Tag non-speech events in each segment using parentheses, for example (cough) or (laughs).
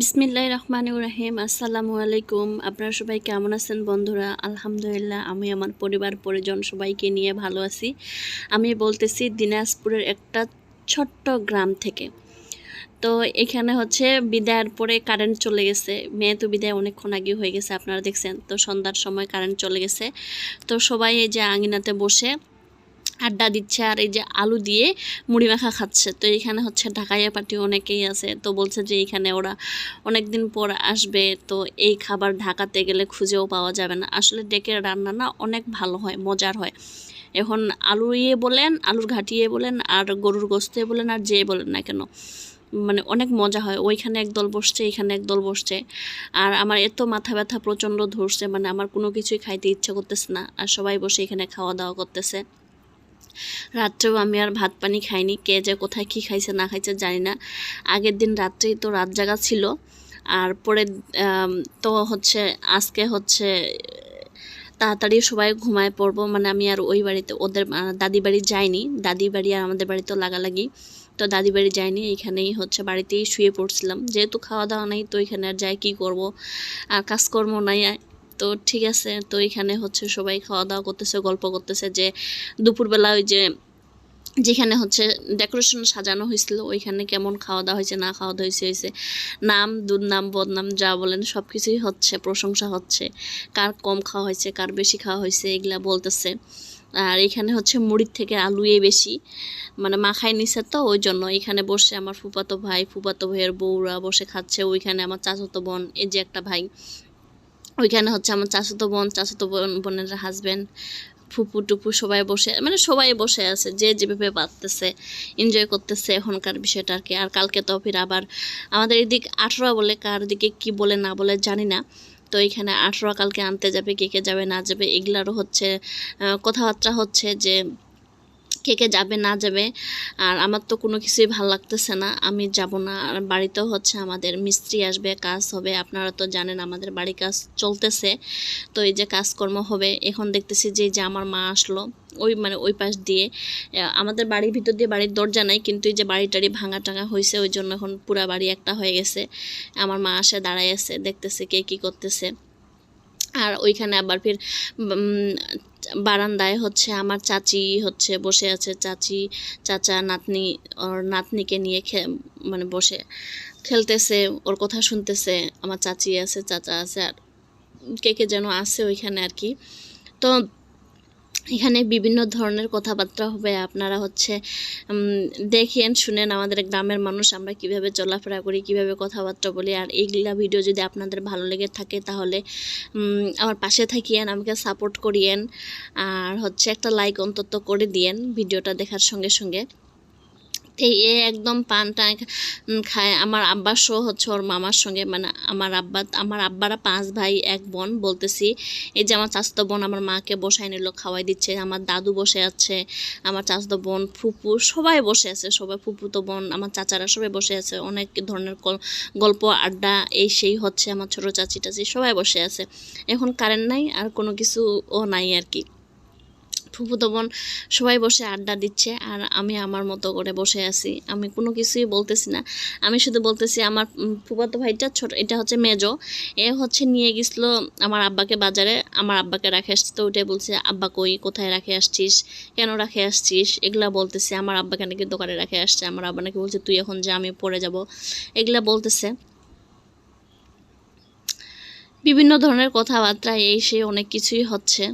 বিসমিল্লাহ রহমান রাহিম। আসসালামু আলাইকুম আপনারা সবাই কেমন আছেন বন্ধুরা? আলহামদুলিল্লাহ আমি আমার পরিবার, পরিজন সবাইকে নিয়ে ভালো আছি। আমি বলতেছি দিনাজপুরের একটা ছোট্ট গ্রাম থেকে। তো এখানে হচ্ছে বিদায়ের পরে কারেন্ট চলে গেছে। মেয়ে তো বিদায় অনেকক্ষণ আগে হয়ে গেছে, আপনারা দেখছেন। তো সন্ধ্যার সময় কারেন্ট চলে গেছে। তো সবাই এই যে আঙিনাতে বসে আড্ডা দিচ্ছে আর এই যে আলু দিয়ে মুড়ি মাখা খাচ্ছে। তো এখানে হচ্ছে ঢাকাইয়া পার্টি অনেকেই আছে। তো বলছে যে এখানে ওরা অনেক দিন পর আসবে। তো এই খাবার ঢাকাতে গেলে খুঁজেও পাওয়া যাবে না। আসলে ডেকের রান্না না অনেক ভালো হয়, মজার হয়। এখন আলু ইয়ে বলেন, আলুর ঘাটিয়ে বলেন, আর গরুর গোস্তে বলেন, আর যে বলেন না কেন মানে অনেক মজা হয়। ওইখানে একদল বসছে, এখানে একদল বসছে। আর আমার এত মাথা ব্যথা প্রচণ্ড ধরছে মানে আমার কোনো কিছুই খাইতে ইচ্ছা করতেছে না। আর সবাই বসে এখানে খাওয়া দাওয়া করতেছে। রাত্রেও আমি আর ভাত পানি খাইনি, কে যে কোথায় কী খাইছে না খাইছে জানি না। আগের দিন রাত্রেই তো রাত জাগা ছিল। আর পরে তো হচ্ছে, আজকে হচ্ছে, তাড়াতাড়ি সবাই ঘুমায় পড়ব। মানে আমি আর ওই বাড়িতে, ওদের দাদি বাড়ি যাইনি। দাদি বাড়ি আর আমাদের বাড়ি তো লাগালাগি। তো দাদি বাড়ি যাইনি, এইখানেই হচ্ছে বাড়িতেই শুয়ে পড়ছিলাম। যেহেতু খাওয়া দাওয়া নাই, তো এখানে আর যাই কী করব। আর কাজকর্ম নাই তো ঠিক আছে, তো এখানে হচ্ছে সবাই খাওয়া দাওয়া করতেছে, গল্প করতেছে যে দুপুরবেলা ওই যে যেখানে হচ্ছে ডেকোরেশন সাজানো হয়েছিল, ওইখানে কেমন খাওয়া দাওয়া হয়েছে, না খাওয়া দাওয়া হয়েছে হয়েছে। নাম দুর্নাম বদনাম যা বলেন সব কিছুই হচ্ছে, প্রশংসা হচ্ছে। কার কম খাওয়া হয়েছে, কার বেশি খাওয়া হয়েছে, এগুলা বলতেছে। আর এখানে হচ্ছে মুড়ির থেকে আলুয়ে বেশি মানে মাখায় নিছে তো ওই জন্য এখানে বসে আমার ফুপাতো ভাই, ফুপাতো ভাইয়ের বউরা বসে খাচ্ছে, ওইখানে আমার চাচাতো বোন, এই যে একটা ভাই। ওইখানে হচ্ছে আমার চাচাতো বোন চাচাতো বোন, বোনের হাজব্যান্ড ফুপু, টুপু সবাই বসে মানে সবাই বসে আছে, যে যেভাবে পারতেছে এনজয় করতেছে এখনকার বিষয়টা আর কি। আর কালকে তো ফির আবার, আমাদের এদিক আঠেরো বলে, কার দিকে কি বলে না বলে জানি না। তো এখানে আঠেরো কালকে আনতে যাবে, কে কে যাবে না যাবে, এগুলারও হচ্ছে কথাবার্তা হচ্ছে যে কে কে যাবে, না যাবে, আর আমার তো কোনো কিছুই ভালো লাগতেছে না, আমি যাব না। আর বাড়িতেও হচ্ছে আমাদের মিস্ত্রি আসবে, কাজ হবে, আপনারা তো জানেন আমাদের বাড়ি কাজ চলতেছে। তো এই যে কাজকর্ম হবে, এখন দেখতেছি যে যে আমার মা আসলো, ওই মানে ওই পাশ দিয়ে। আমাদের বাড়ির ভিতর দিয়ে বাড়ির দরজা নাই, কিন্তু এই যে বাড়ি টাড়ি ভাঙা টাঙা হয়েছে ওই জন্য এখন পুরা বাড়ি একটা হয়ে গেছে। আমার মা আসে, দাঁড়ায় আছে, দেখতেছে কে কী করতেছে। আর ওইখানে আবার ফের বারান্দায় হচ্ছে আমার চাচি হচ্ছে বসে আছে। চাচি, চাচা, নাতনি, ওর নাতনিকে নিয়ে মানে বসে খেলতেছে, ওর কথা শুনতেছে, আমার চাচি আছে, চাচা আছে, আর কে কে যেন আছে ওইখানে আর কি। তো এখানে বিভিন্ন ধরনের কথাবার্তা হবে। আপনারা হচ্ছে দেখেন, শুনেন আমাদের গ্রামের মানুষ আমরা কীভাবে চলাফেরা করি, কীভাবে কথাবার্তা বলি। আর এইগুলা ভিডিও যদি আপনাদের ভালো লেগে থাকে তাহলে আমার পাশে থাকিয়েন, আমাকে সাপোর্ট করিয়েন। আর হচ্ছে একটা লাইক অন্তত করে দিয়েন ভিডিওটা দেখার সঙ্গে সঙ্গে। এ একদম পানটা উম, খায়। আমার আব্বার শো হচ্ছে ওর মামার সঙ্গে মানে আমার আব্বা আমার আব্বারা পাঁচ ভাই এক বোন বলতেছি। এই যে আমার চাচতো বোন আমার মাকে বসায় নিল খাওয়াই দিচ্ছে। আমার দাদু বসে আছে আমার চাচতো বোন ফুপু সবাই বসে আছে সবাই ফুপু তো বোন আমার চাচারা সবাই বসে আছে। অনেক ধরনের গল- গল্প আড্ডা এই সেই হচ্ছে আমার ছোটো চাচি টাচি সবাই বসে আছে। এখন কারেন্ট নাই আর কোনো কিছু ও নাই আর কি। ফুফুতো বোন সবাই বসে আড্ডা দিচ্ছে আর আমি আমার মতো করে বসে আছি। আমি কোনো কিছুই বলতেছি না। আমি শুধু বলতেছি আমার ফুফাতো ভাইটা ছোট, এটা হচ্ছে মেজো। এ হচ্ছে নিয়ে গেছিল আমার আব্বাকে বাজারে। আমার আব্বাকে রাখে আসছে তো ওইটাই বলছে, আব্বা কই, কোথায় রাখে আসছিস? কেন রাখে আসছিস? এগুলা বলতেছে। আমার আব্বাকে নাকি দোকানে রাখে আসছে? আমার আব্বা নাকি বলছে, তুই এখন যে, আমি পড়ে যাব। এগুলা বলতেছে। বিভিন্ন ধরনের কথাবার্তা এই সে অনেক কিছুই হচ্ছে।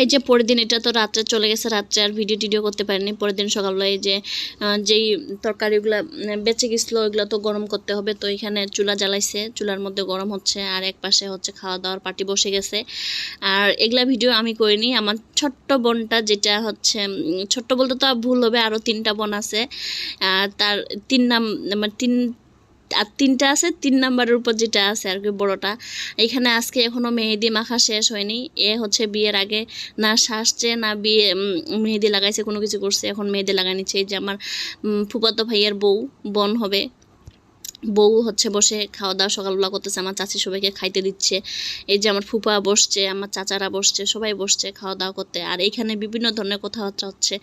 এই যে পরের দিন এটা তো রাত্রে চলে গেছে, রাত্রে আর ভিডিও টিডিও করতে পারিনি। পরের দিন সকালবেলা এই যে যেই তরকারিগুলো বেঁচে গেছিল, ওইগুলো তো গরম করতে হবে। তো এখানে চুলা জ্বালাইছে, চুলার মধ্যে গরম হচ্ছে, আর এক পাশে হচ্ছে খাওয়া দাওয়ার পার্টি বসে গেছে। আর এগুলা ভিডিও আমি করিনি, আমার ছোট্ট বোনটা যেটা হচ্ছে ছোট্ট বলতে তো ভুল হবে আরও তিনটা বোন আছে। আর তার তিন নাম মানে তিন আর তিনটা আছে, তিন নাম্বারের উপর যেটা আছে আর কি বড়োটা। এখানে আজকে এখনও মেহেদি মাখা শেষ হয়নি। এ হচ্ছে বিয়ের আগে না শাসছে না বিয়ে মেহেদি লাগাইছে, কোনো কিছু করছে। এখন মেহেদি লাগাই নিচ্ছে। এই যে আমার ফুপাতো ভাইয়ের বউ, বোন হবে। বউ হচ্ছে বসে খাওয়া দাওয়া সকালবেলা করতেছে, আমার চাচি সবাইকে খাইতে দিচ্ছে। এই যে আমার ফুপা বসছে, আমার চাচারা বসছে, সবাই বসছে খাওয়া দাওয়া করতে। আর এইখানে বিভিন্ন ধরনের কথাবার্তা হচ্ছে।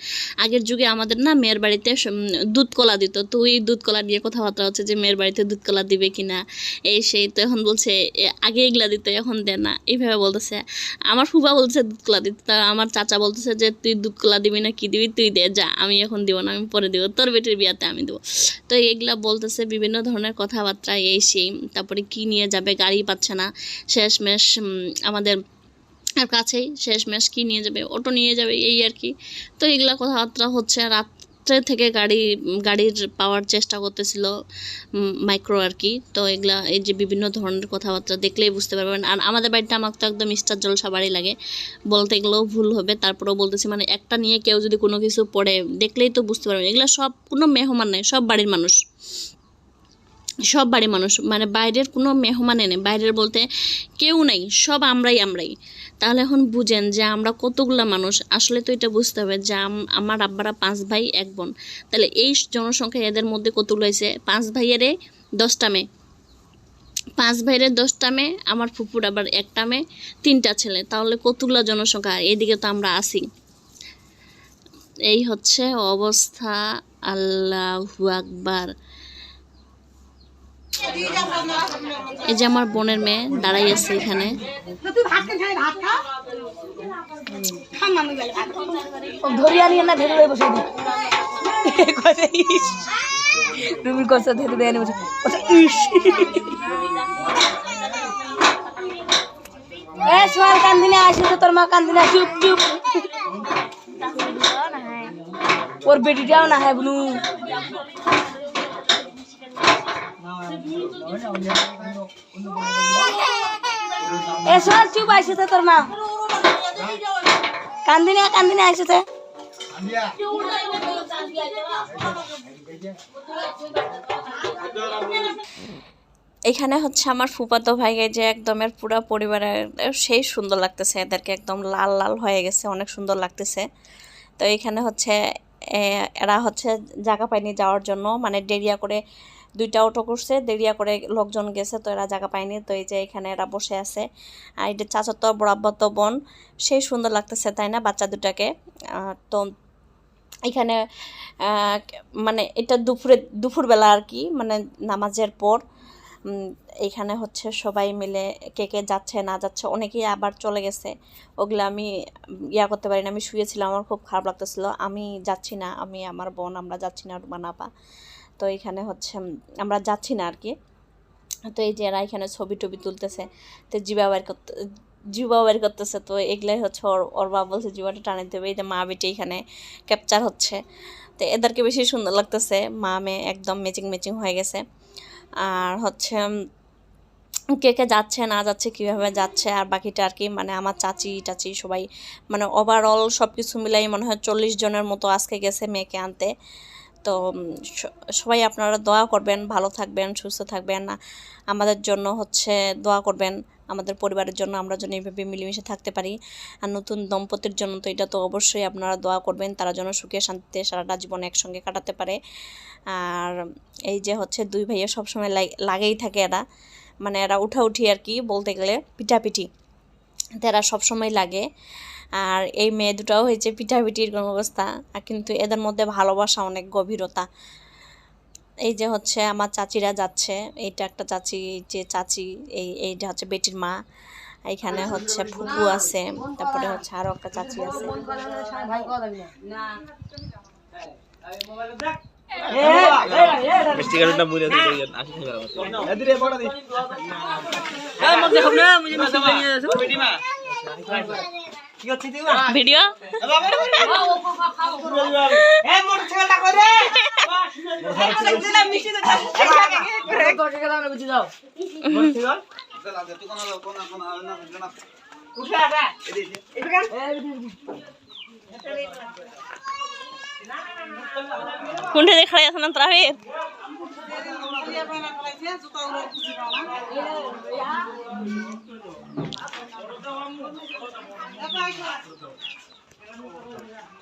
আগের যুগে আমাদের না মেয়ের বাড়িতে দুধ কলা দিত। তো ওই দুধ কলা নিয়ে কথাবার্তা হচ্ছে যে মেয়ের বাড়িতে দুধ কলা দিবে কিনা? এই সেই তো এখন বলছে আগে এগুলা দিত, এখন দেয় না। এইভাবে বলতেছে। আমার ফুপা বলছে দুধ কলা দিতে, তা আমার চাচা বলতেছে যে, তুই দুধ কলা দিবি না, কি দিবি? তুই দে, যা, আমি এখন দিব না, আমি পরে দিব, তোর বেটির বিয়াতে আমি দেবো। তো এগুলা বলতেছে বিভিন্ন ধরনের কথাবার্তা এই সেই তারপরে কি নিয়ে যাবে গাড়ি পাচ্ছে না, শেষমেশ আমাদের আর কাছেই শেষমেশ কি নিয়ে যাবে, অটো নিয়ে যাবে, এই আর কি। তো এগুলা কথাবার্তা হচ্ছে। রাত্রে থেকে গাড়ি, গাড়ির পাওয়ার চেষ্টা করতেছিল মাইক্রো আর কি। তো এগুলা, এই যে বিভিন্ন ধরনের কথাবার্তা দেখলেই বুঝতে পারবেন। আর আমাদের বাড়িটা আমার তো একদম স্টার জল সবারই লাগে। বলতে গেলেও ভুল হবে, তারপরেও বলতেছি মানে একটা নিয়ে কেউ যদি কোনো কিছু পড়ে, দেখলেই তো বুঝতে পারবেন। এগুলো সব কোনো মেহমান নেই, সব বাড়ির মানুষ। সব বাড়ির মানুষ মানে বাইরের কোনো মেহমানে নেই বাইরের বলতে কেউ নেই, সব আমরাই আমরাই। তাহলে এখন বুঝেন যে আমরা কতগুলা মানুষ, আসলে তো এটা বুঝতে হবে যে আম- আমার আব্বারা পাঁচ ভাই, এক বোন। তাহলে এই জনসংখ্যা এদের মধ্যে কতগুলো হয়েছে? পাঁচ ভাইয়েরে দশটা মেয়ে। পাঁচ ভাইয়ের দশটা মেয়ে, আমার ফুপুর আবার একটা মেয়ে, তিনটা ছেলে। তাহলে কতগুলো জনসংখ্যা? এদিকে তো আমরা আসি এই হচ্ছে অবস্থা। আল্লাহু আকবার। এই যে আমার বোনের মেয়ে দাঁড়াই আছে এখানে। তুমি কথা ধরে বসে এ সোয়াল কান্দিনে আসি তোর মা কান্দিনে চুপ চুপ। ওর বেটিটাও না হ্যাঁ বুনু। এ সোয়াল চুপ আসি তো তোর মা। তো এখানে হচ্ছে আমার ফুপাতো ভাইকে যে একদমের পুরো পরিবারের, সেই সুন্দর লাগতেছে। এদেরকে একদম লাল লাল হয়ে গেছে, অনেক সুন্দর লাগতেছে। তো এখানে হচ্ছে এরা হচ্ছে জায়গা পায়নি যাওয়ার জন্য। মানে দেরিয়া করে দুইটা অটো করছে, দেরিয়া করে লোকজন গেছে, তো এরা জায়গা পায়নি। তো এই যে এখানে এরা বসে আছে। আর এটা চাচাতো বরাব্বত বোন সেই সুন্দর লাগতেছে, তাই না, বাচ্চা দুটাকে? তো এখানে মানে এটা দুপুরে, দুপুরবেলা আর কি মানে নামাজের পর উম, এইখানে হচ্ছে সবাই মিলে কে কে যাচ্ছে না যাচ্ছে অনেকেই আবার চলে গেছে। ওগুলো আমি ইয়া করতে পারি না আমি শুয়েছিলাম আমার খুব খারাপ লাগতেছিল। আমি যাচ্ছি না আমি আমার বোন আমরা যাচ্ছি না রুমান আপা। তো এখানে হচ্ছে আমরা যাচ্ছি না আর কি তো এই যে এরা এখানে ছবি টবি তুলতেছে তো জিবা বের করতে জিবা বের করতেছে তো এগুলাই হচ্ছে ওর ওর বাবা বলছে জিবাটা টানে দেবে এই যে মা বেটি এখানে ক্যাপচার হচ্ছে। তো এদেরকে বেশি সুন্দর লাগতেছে মা মেয়ে একদম ম্যাচিং ম্যাচিং হয়ে গেছে। আর হচ্ছে কে কে যাচ্ছে, না যাচ্ছে, কীভাবে যাচ্ছে, আর বাকিটা আর কি মানে আমার চাচি, টাচি সবাই মানে ওভারঅল সব কিছু মিলাই মনে হয় চল্লিশ জনের মতো আজকে গেছে মেয়েকে আনতে। তো সবাই আপনারা দোয়া করবেন, ভালো থাকবেন, সুস্থ থাকবেন। আমাদের জন্য হচ্ছে দোয়া করবেন। আমাদের পরিবারের জন্য আমরা যেন এইভাবে মিলেমিশে থাকতে পারি। আর নতুন দম্পতির জন্য তো এটা তো অবশ্যই আপনারা দোয়া করবেন, তারা যেন সুখে শান্তিতে সারাটা জীবন একসঙ্গে কাটাতে পারে। আর এই যে হচ্ছে দুই ভাইয়া সবসময় লাগ- লাগেই থাকে এরা। মানে এরা উঠাউঠি আর কি বলতে গেলে পিঠাপিঠি। তো এরা সবসময় লাগে। আর এই মেয়ে দুটাও হয়েছে পিঠাপিঠির অবস্থা কিন্তু এদের মধ্যে ভালোবাসা অনেক গভীরতা। এই যে হচ্ছে আমার চাচিরা যাচ্ছে এইটা একটা চাচি যে চাচি এই এইটা হচ্ছে বেটির মা। এখানে হচ্ছে ফুপু আছে তারপরে হচ্ছে আরও একটা চাচি আছে। ভিডিও (laughs) (laughs) কোনটা দেখা যাচ্ছে না ত্রাহের? জুতা (laughs)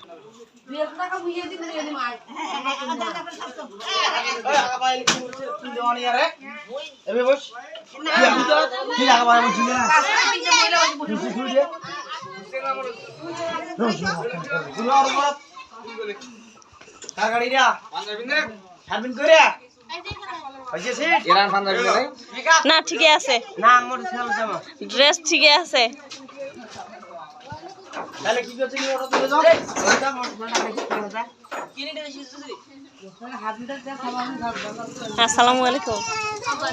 কার গাড়ি রা করে না ঠিকই আছে। না ড্রেস ঠিকই আছে। তাহলে কি করছিস ওটা তুলে যাও ওটা মোর আসসালামু আলাইকুম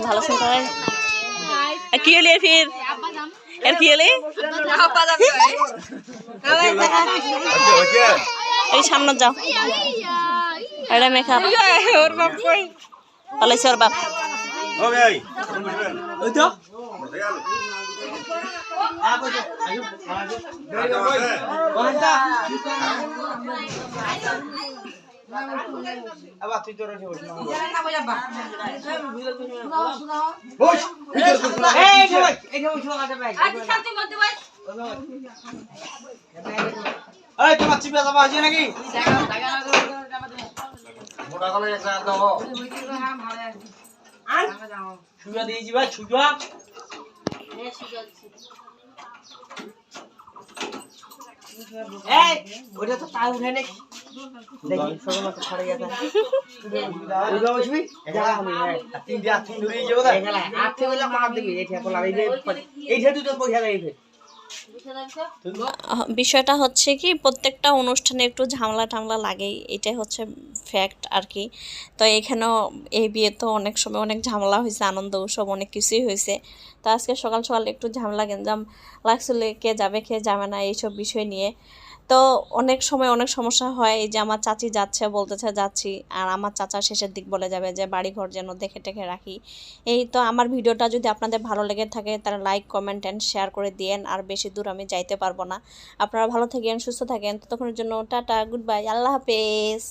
ভালো আছেন সবাই? কি হলি ফির এর কি হলি? এই সামনে যাও। এটা মেকআপ। ওর বাপ কই পালাইছে ওর বাপ। ওই তো আয়ু দেরি কই ওহানটা আবার তুই তোর বস বস এই ভাই এই যে বস লাগাতে ভাই এই তোমার চিপে যাবা আছে নাকি মোটা গলে একটা দাও সুজা দিয়ে সুজা। এই ওটা তো তাই উঠে নাকি এইটা যে দুটো পয়সা দেবে বিষয়টা হচ্ছে কি, প্রত্যেকটা অনুষ্ঠানে একটু ঝামলা টামলা লাগেই। এটাই হচ্ছে ফ্যাক্ট আর কি। তো এখানেও এই বিয়ে তো অনেক সময় অনেক ঝামেলা হয়েছে, আনন্দ উৎসব অনেক কিছুই হয়েছে। তো আজকে সকাল সকাল একটু ঝামেলা, গেঞ্জাম লাগছিল, কে যাবে কে যাবে না, এইসব বিষয় নিয়ে। তো অনেক সময় অনেক সমস্যা হয়, এই যে আমার চাচি যাচ্ছে, বলতেছে যাচ্ছি, আর আমার চাচা শেষের দিক বলে যাবে যে বাড়িঘর যেন দেখে টেখে রাখি। এই তো আমার ভিডিওটা যদি আপনাদের ভালো লেগে থাকে, তাহলে লাইক কমেন্ট অ্যান্ড শেয়ার করে দিয়েন, আর বেশি দূর আমি যাইতে পারব না। আপনারা ভালো থাকেন, সুস্থ থাকেন, ততক্ষণের জন্য টাটা গুড বাই আল্লাহ হাফেজ।